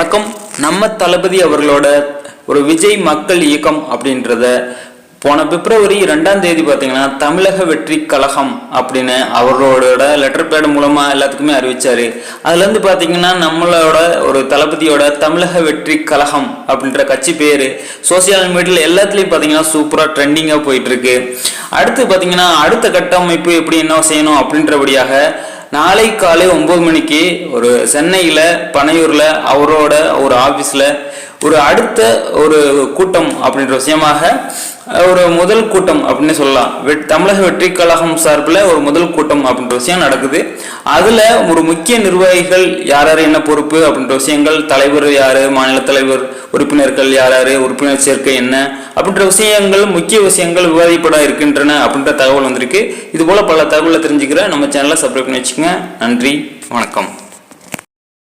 வணக்கம். நம்ம தளபதி அவர்களோட ஒரு விஜய் மக்கள் இயக்கம் அப்படின்றத போன பிப்ரவரி ரெண்டாம் தேதி பார்த்தீங்கன்னா தமிழக வெற்றி கழகம் அப்படின்னு அவரோட லெட்டர் பேட் மூலமா எல்லாத்துக்குமே அறிவிச்சாரு. அதுல இருந்து பார்த்தீங்கன்னா நம்மளோட ஒரு தளபதியோட தமிழக வெற்றி கழகம் அப்படின்ற கட்சி பேரு சோசியல் மீடியாவில் எல்லாத்துலயும் பார்த்தீங்கன்னா சூப்பரா ட்ரெண்டிங்கா போயிட்டு இருக்கு. அடுத்து பார்த்தீங்கன்னா அடுத்த கட்டமைப்பு எப்படி என்ன செய்யணும் அப்படின்றபடியாக நாளை காலை ஒன்பது மணிக்கு ஒரு சென்னையில் பனையூரில் அவரோட ஒரு ஆஃபீஸில் ஒரு அடுத்த ஒரு கூட்டம் அப்படின்ற விஷயமாக ஒரு முதல் கூட்டம் அப்படின்னு சொல்லலாம். வெட் தமிழக வெற்றி கழகம் சார்பில் ஒரு முதல் கூட்டம் அப்படின்ற விஷயம் நடக்குது. அதில் ஒரு முக்கிய நிர்வாகிகள் யார் யார் என்ன பொறுப்பு அப்படின்ற விஷயங்கள் தலைவர் யார் மாநில தலைவர் உறுப்பினர்கள் யார் யார் உறுப்பினர் சேர்க்கை என்ன அப்படின்ற விஷயங்கள் முக்கிய விஷயங்கள் விவாதிப்பட இருக்கின்றன அப்படின்ற தகவல் வந்திருக்கு. இதுபோல் பல தகவலை தெரிஞ்சுக்கிற நம்ம சேனலை சப்ஸ்கிரைப் பண்ணி வச்சுக்கோங்க. நன்றி வணக்கம்.